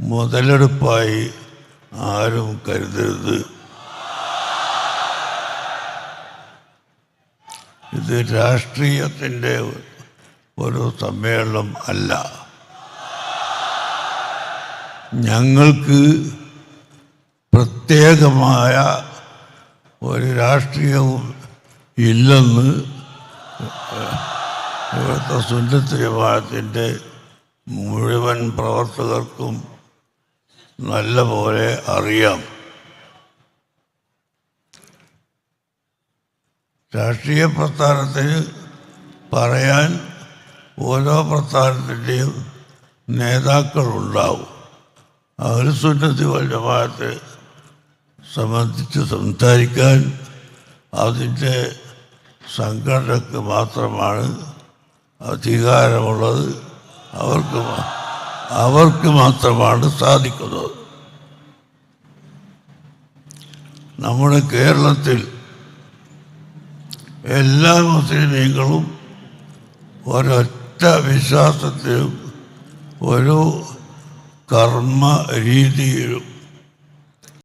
മുതലെടുപ്പായി ആരും കരുതരുത്. ഇത് രാഷ്ട്രീയത്തിന്റെ ഒരു സമ്മേളനം അല്ല. ഞങ്ങൾക്ക് പ്രത്യേകമായ ഒരു രാഷ്ട്രീയവും ഇല്ലെന്ന് ഇവിടുത്തെ സുന്നത്ത് ജമാഅത്തിന്റെ മുഴുവൻ പ്രവർത്തകർക്കും നല്ല പോലെ അറിയാം. രാഷ്ട്രീയ പ്രസ്ഥാനത്തിൽ പറയാൻ ഓരോ പ്രസ്ഥാനത്തിന്റെയും നേതാക്കളുണ്ടാവും. അവർ സുന്നതി ജമാഅത്തെ സംബന്ധിച്ച് സംസാരിക്കാൻ അതിന്റെ സംഘടനക്ക് മാത്രമാണ് അധികാരമുള്ളത്. അവർക്ക് മാ- അവർക്ക് മാത്രമാണ് സാധിക്കുന്നത്. നമ്മുടെ കേരളത്തിൽ എല്ലാ മുസ്ലിമീങ്ങളും ഒരൊറ്റ വിശ്വാസത്തിലും ഒരു കർമ്മ രീതിയിലും